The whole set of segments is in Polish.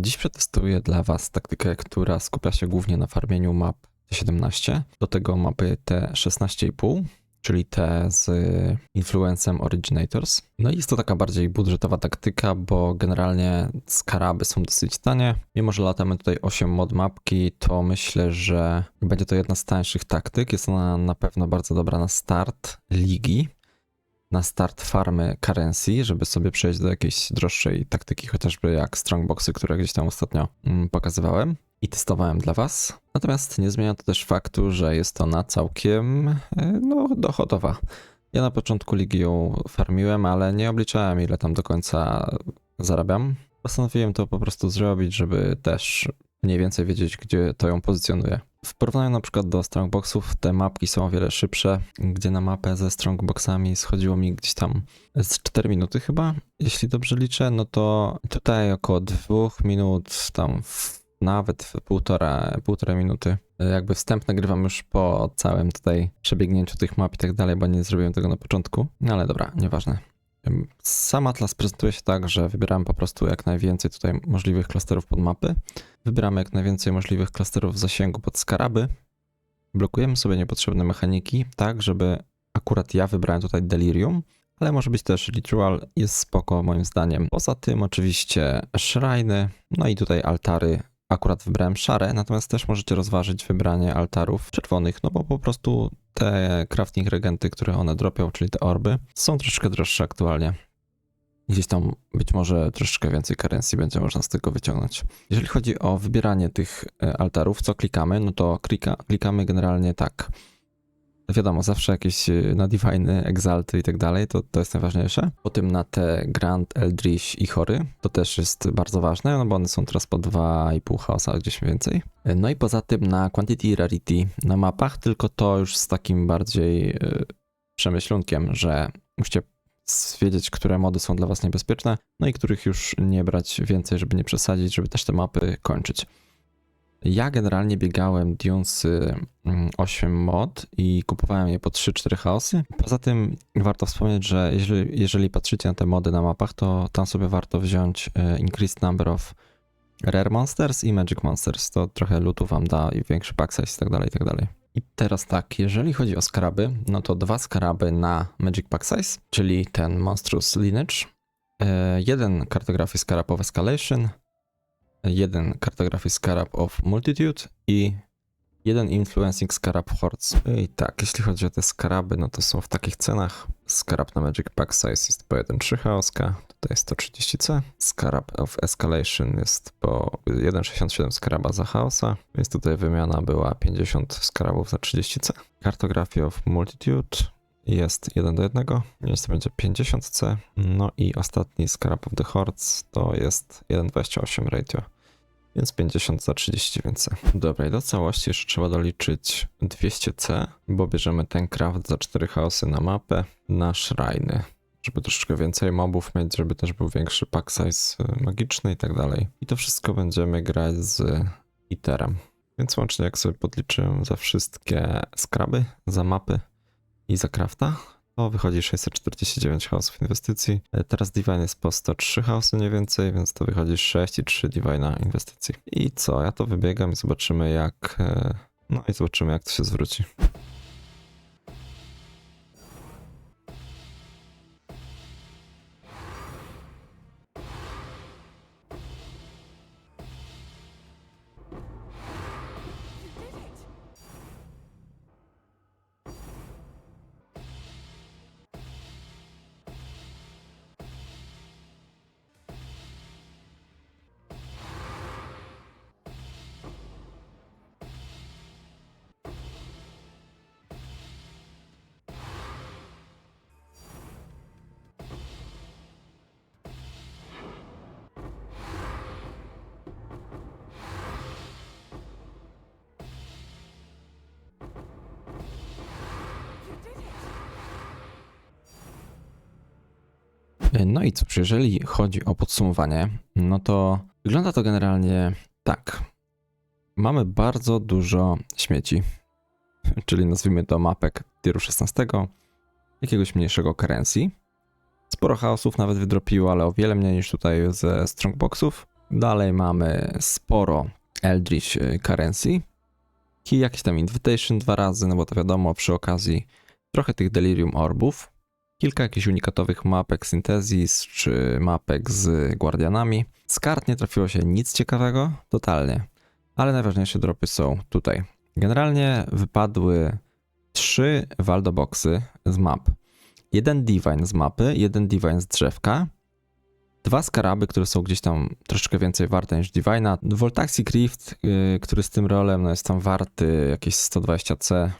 Dziś przetestuję dla Was taktykę, która skupia się głównie na farmieniu map T17, do tego mapy T16,5, czyli te z influencem Originators. No i jest to taka bardziej budżetowa taktyka, bo generalnie skaraby są dosyć tanie. Mimo, że latamy tutaj 8 mod mapki, to myślę, że będzie to jedna z tańszych taktyk. Jest ona na pewno bardzo dobra na start ligi, na start farmy currency, żeby sobie przejść do jakiejś droższej taktyki, chociażby jak strongboxy, które gdzieś tam ostatnio mm, pokazywałem i testowałem dla Was. Natomiast nie zmienia to też faktu, że jest ona całkiem e, no, dochodowa. Ja na początku ligi ją farmiłem, ale nie obliczałem ile tam do końca zarabiam. Postanowiłem to po prostu zrobić, żeby też mniej więcej wiedzieć, gdzie to ją pozycjonuje. W porównaniu na przykład do strongboxów, te mapki są o wiele szybsze, gdzie na mapę ze strongboxami schodziło mi gdzieś tam z 4 minuty chyba, jeśli dobrze liczę, no to tutaj około 2 minut, tam w, nawet w półtora, półtorej minuty. Jakby wstęp nagrywam już po całym tutaj przebiegnięciu tych map i tak dalej, bo nie zrobiłem tego na początku, no ale dobra, nieważne. Sam atlas prezentuje się tak, że wybieramy po prostu jak najwięcej tutaj możliwych klasterów pod mapy. Wybieramy jak najwięcej możliwych klasterów zasięgu pod skaraby. Blokujemy sobie niepotrzebne mechaniki, tak żeby akurat ja wybrałem tutaj Delirium, ale może być też Ritual, jest spoko moim zdaniem. Poza tym oczywiście shriny, no i tutaj altary. Akurat wybrałem szare, natomiast też możecie rozważyć wybranie altarów czerwonych, no bo po prostu te crafting regenty, które one dropią, czyli te orby, są troszeczkę droższe aktualnie. Gdzieś tam być może troszeczkę więcej karencji będzie można z tego wyciągnąć. Jeżeli chodzi o wybieranie tych e, altarów, co klikamy, no to klika, klikamy generalnie tak. Wiadomo, zawsze jakieś e, na Divine, Exalty i tak dalej, to, to jest najważniejsze. Potem na te Grand, Eldritch i Chory, to też jest bardzo ważne, no bo one są teraz po 2,5 chaosa, gdzieś mniej więcej. No i poza tym na Quantity i Rarity na mapach, tylko to już z takim bardziej yy, przemyślunkiem, że musicie wiedzieć, które mody są dla was niebezpieczne, no i których już nie brać więcej, żeby nie przesadzić, żeby też te mapy kończyć. Ja generalnie biegałem Dunesy 8 mod i kupowałem je po 3-4 chaosy. Poza tym warto wspomnieć, że jeżeli, jeżeli patrzycie na te mody na mapach, to tam sobie warto wziąć e, Increased Number of Rare Monsters i Magic Monsters. To trochę lootu wam da i większy pack size i tak dalej, i tak dalej. I teraz tak, jeżeli chodzi o skaraby, no to dwa skaraby na Magic Pack Size, czyli ten Monstrous Lineage, e, jeden Cartography Scarab of Escalation, jeden Cartography Scarab of Multitude i jeden Influencing Scarab Hordes. I tak, jeśli chodzi o te skaraby, no to są w takich cenach. Scarab na Magic Pack Size jest po 1,3 chaoska, tutaj jest 130c. Scarab of Escalation jest po 1,67 skaraba za chaosa, więc tutaj wymiana była 50 skarabów za 30c. Cartography of Multitude jest 1 do 1, więc to będzie 50c. No i ostatni Scarab of the Hordes to jest 1,28 ratio. Więc 50 za 39C. Dobra, i do całości jeszcze trzeba doliczyć 200C, bo bierzemy ten craft za 4 chaosy na mapę, na shriny, żeby troszeczkę więcej mobów mieć, żeby też był większy pack size y, magiczny i tak dalej. I to wszystko będziemy grać z iterem. Więc łącznie jak sobie podliczyłem za wszystkie skraby, za mapy i za crafta, to wychodzi 649 chaosów inwestycji. E, Teraz Divine jest po 103 chaosy mniej więcej, więc to wychodzi 6 i 3 Divina inwestycji. I co? Ja to wybiegam i zobaczymy jak... e, No i zobaczymy jak to się zwróci. No i cóż, jeżeli chodzi o podsumowanie, no to wygląda to generalnie tak. Mamy bardzo dużo śmieci, czyli nazwijmy to mapek tieru 16, jakiegoś mniejszego currency. Sporo chaosów nawet wydropiło, ale o wiele mniej niż tutaj ze strongboxów. Dalej mamy sporo Eldritch y, Currency i jakiś tam Invitation dwa razy, no bo to wiadomo, przy okazji trochę tych Delirium Orbów, kilka jakichś unikatowych mapek Synthesis czy mapek z Guardianami. Z kart nie trafiło się nic ciekawego, totalnie, ale najważniejsze dropy są tutaj. Generalnie wypadły trzy Waldo Boxy z map. Jeden Divine z mapy, jeden Divine z drzewka, dwa skaraby, które są gdzieś tam troszeczkę więcej warte niż Divina. Voltaxic Rift, yy, który z tym rolem no, jest tam warty jakieś 120c.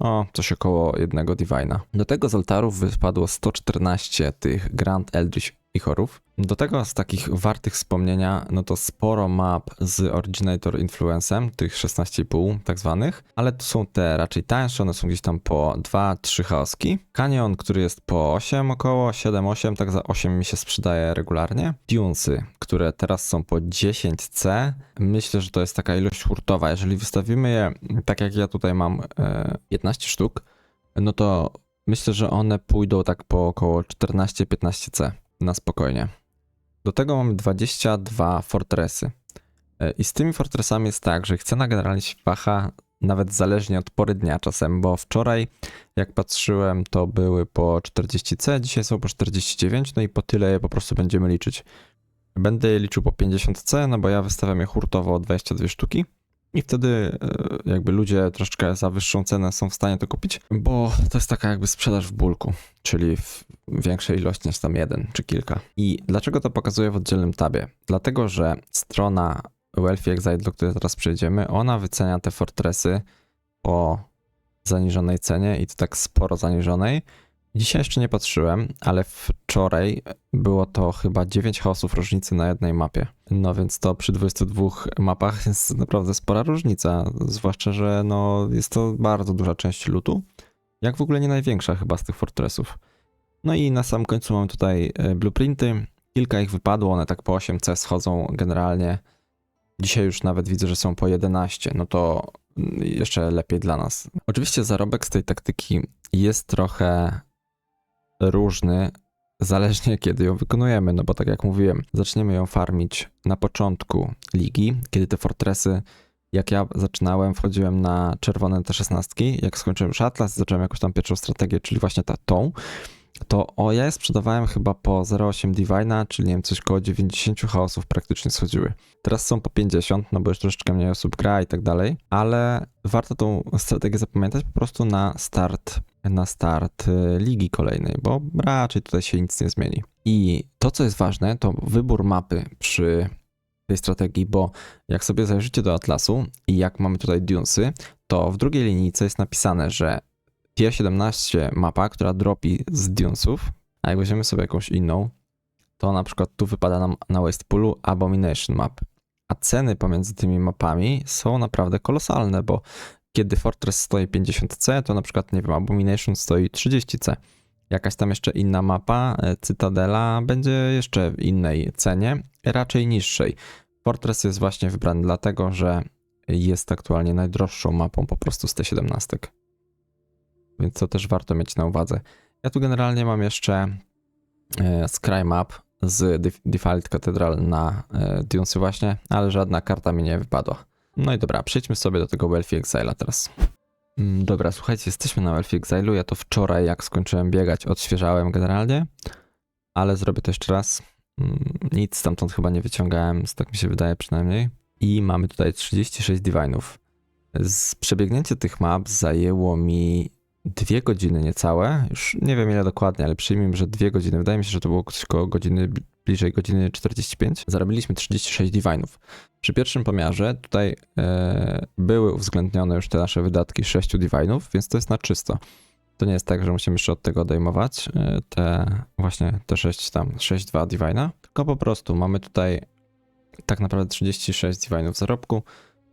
O, coś około jednego Divina. Do tego z altarów wypadło 114 tych Grand Eldritch Ichorów. Do tego z takich wartych wspomnienia, no to sporo map z Originator Influencem, tych 16,5 tak zwanych, ale to są te raczej tańsze, one są gdzieś tam po 2-3 chaoski. Canyon, który jest po 8 około, 7-8, tak za 8 mi się sprzedaje regularnie. Dunesy, które teraz są po 10C, myślę, że to jest taka ilość hurtowa. Jeżeli wystawimy je, tak jak ja tutaj mam e, 15 sztuk, no to myślę, że one pójdą tak po około 14-15C na spokojnie. Do tego mamy 22 fortresy. E, I z tymi fortresami jest tak, że cena generalnie się waha nawet zależnie od pory dnia czasem, bo wczoraj jak patrzyłem to były po 40C, dzisiaj są po 49, no i po tyle je po prostu będziemy liczyć. Będę je liczył po 50C, no bo ja wystawiam je hurtowo o 22 sztuki. I wtedy e, jakby ludzie troszeczkę za wyższą cenę są w stanie to kupić, bo to jest taka jakby sprzedaż w bulku, czyli w większej ilości niż tam jeden czy kilka. I dlaczego to pokazuję w oddzielnym tabie? Dlatego, że strona Wealthy Exile, do której teraz przejdziemy, ona wycenia te fortresy po zaniżonej cenie i to tak sporo zaniżonej. Dzisiaj jeszcze nie patrzyłem, ale wczoraj było to chyba 9 chaosów różnicy na jednej mapie. No więc to przy 22 mapach jest naprawdę spora różnica, zwłaszcza, że no jest to bardzo duża część lutu. Jak w ogóle nie największa chyba z tych fortresów. No i na samym końcu mamy tutaj e, blueprinty. Kilka ich wypadło, one tak po 8C schodzą generalnie. Dzisiaj już nawet widzę, że są po 11, no to mm, jeszcze lepiej dla nas. Oczywiście zarobek z tej taktyki jest trochę różny, zależnie kiedy ją wykonujemy, no bo tak jak mówiłem, zaczniemy ją farmić na początku ligi, kiedy te fortresy, jak ja zaczynałem, wchodziłem na czerwone T16, jak skończyłem już Atlas, zacząłem jakąś tam pierwszą strategię, czyli właśnie ta tą, to o ja je sprzedawałem chyba po 0,8 Divina, czyli nie wiem, coś koło 90 chaosów praktycznie schodziły. Teraz są po 50, no bo już troszeczkę mniej osób gra i tak dalej, ale warto tą strategię zapamiętać po prostu na start, na start y, ligi kolejnej, bo raczej tutaj się nic nie zmieni. I to, co jest ważne, to wybór mapy przy tej strategii, bo jak sobie zajrzycie do Atlasu i jak mamy tutaj Dunesy, to w drugiej linijce jest napisane, że Tier 17 mapa, która dropi z Dunesów, a jak weźmiemy sobie jakąś inną, to na przykład tu wypada nam na Wastpoolu Abomination Map. A ceny pomiędzy tymi mapami są naprawdę kolosalne, bo kiedy Fortress stoi 50C, to na przykład, nie wiem, Abomination stoi 30C. Jakaś tam jeszcze inna mapa, e, Cytadela, będzie jeszcze w innej cenie, raczej niższej. Fortress jest właśnie wybrany dlatego, że jest aktualnie najdroższą mapą po prostu z T17 więc to też warto mieć na uwadze. Ja tu generalnie mam jeszcze e, Scry Map z Default Cathedral na e, Dunesy właśnie, ale żadna karta mi nie wypadła. No i dobra, przejdźmy sobie do tego Wealthy Exile'a teraz. Mm, dobra, słuchajcie, jesteśmy na Wealthy Exile'u. Ja to wczoraj, jak skończyłem biegać, odświeżałem generalnie, ale zrobię to jeszcze raz. Mm, nic stamtąd chyba nie wyciągałem, tak mi się wydaje przynajmniej. I mamy tutaj 36 Divine'ów. Z przebiegnięcie tych map zajęło mi dwie godziny niecałe, już nie wiem ile dokładnie, ale przyjmijmy, że dwie godziny, wydaje mi się, że to było około godziny, bliżej godziny 45, zarobiliśmy 36 divinów. Przy pierwszym pomiarze tutaj e, były uwzględnione już te nasze wydatki 6 divinów, więc to jest na czysto. To nie jest tak, że musimy jeszcze od tego odejmować e, te właśnie te 6 tam, 6-2 divina, tylko po prostu mamy tutaj tak naprawdę 36 divinów zarobku,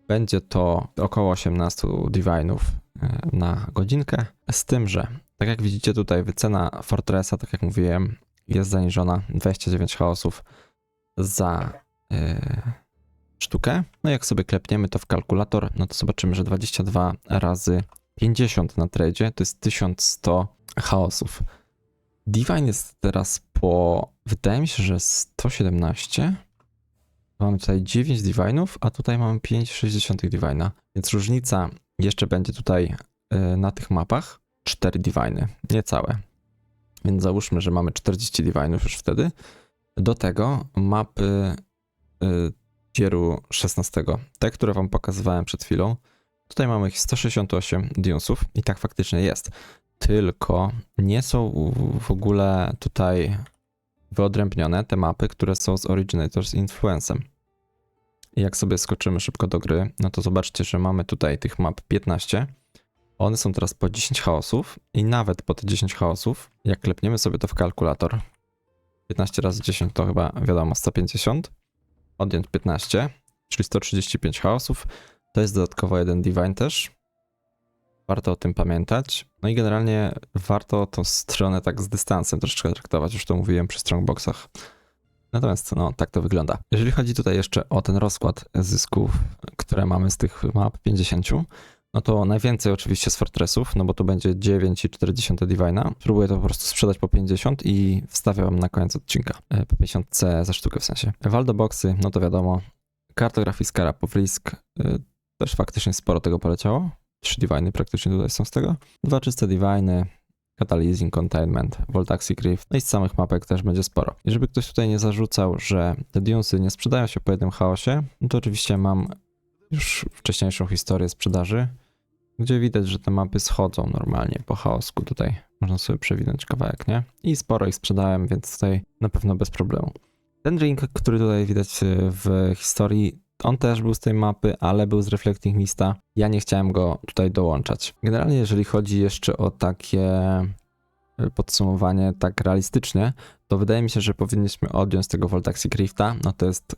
będzie to około 18 divinów e, na godzinkę. Z tym, że tak jak widzicie tutaj wycena Fortressa, tak jak mówiłem, jest zaniżona 29 chaosów za yy, sztukę. No jak sobie klepniemy to w kalkulator, no to zobaczymy, że 22 razy 50 na tradzie to jest 1100 chaosów. Divine jest teraz po, wydaje mi się, że 117 Mamy tutaj 9 divinów, a tutaj mamy 5,6 divina. Więc różnica jeszcze będzie tutaj y, na tych mapach 4 diviny, niecałe. Więc załóżmy, że mamy 40 divinów już wtedy. Do tego mapy y, tieru 16, te, które wam pokazywałem przed chwilą. Tutaj mamy ich 168 Dunesów i tak faktycznie jest. Tylko nie są w ogóle tutaj wyodrębnione te mapy, które są z Originators Influencem. Jak sobie skoczymy szybko do gry, no to zobaczcie, że mamy tutaj tych map 15. One są teraz po 10 chaosów i nawet po te 10 chaosów, jak klepniemy sobie to w kalkulator, 15 razy 10 to chyba wiadomo 150, odjąć 15, czyli 135 chaosów, to jest dodatkowo jeden divine też. Warto o tym pamiętać. No i generalnie warto tą stronę tak z dystansem troszeczkę traktować, już to mówiłem przy strongboxach. Natomiast no, tak to wygląda. Jeżeli chodzi tutaj jeszcze o ten rozkład zysków, które mamy z tych map 50, no to najwięcej oczywiście z Fortressów, no bo to będzie 9,4 Divina. Próbuję to po prostu sprzedać po 50 i wstawiam na koniec odcinka. E, Po 50C za sztukę w sensie. Waldo Boxy, no to wiadomo. Kartografiska Rapowrisk, y, też faktycznie sporo tego poleciało. Trzy Diviny praktycznie tutaj są z tego. Dwa czyste Diviny, Catalyzing, Containment, Voltaxi Griff. No i z samych mapek też będzie sporo. I żeby ktoś tutaj nie zarzucał, że te Dunesy nie sprzedają się po jednym chaosie, no to oczywiście mam już wcześniejszą historię sprzedaży, gdzie widać, że te mapy schodzą normalnie po chaosku tutaj. Można sobie przewinąć kawałek, nie? I sporo ich sprzedałem, więc tutaj na pewno bez problemu. Ten drink, który tutaj widać w historii, on też był z tej mapy, ale był z Reflecting Mista. Ja nie chciałem go tutaj dołączać. Generalnie, jeżeli chodzi jeszcze o takie podsumowanie tak realistycznie, to wydaje mi się, że powinniśmy odjąć tego Voltaxi Grifta. No to jest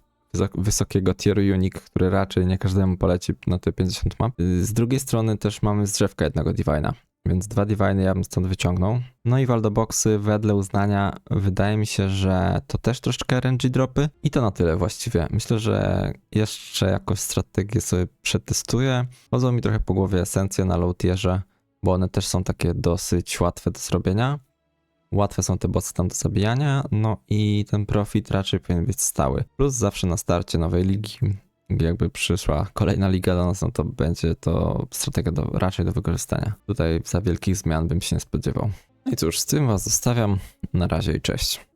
wysokiego tieru unik, który raczej nie każdemu poleci na te 50 map. Z drugiej strony też mamy z drzewka jednego Divina. Więc dwa Diviny ja bym stąd wyciągnął. No i Waldoboxy wedle uznania wydaje mi się, że to też troszeczkę RNG dropy. I to na tyle właściwie. Myślę, że jeszcze jakąś strategię sobie przetestuję. Chodzą mi trochę po głowie esencje na low tierze, bo one też są takie dosyć łatwe do zrobienia. Łatwe są te bossy tam do zabijania, no i ten profit raczej powinien być stały. Plus zawsze na starcie nowej ligi, jakby przyszła kolejna liga do nas, no to będzie to strategia do, raczej do wykorzystania. Tutaj za wielkich zmian bym się nie spodziewał. No i cóż, z tym was zostawiam. Na razie i cześć.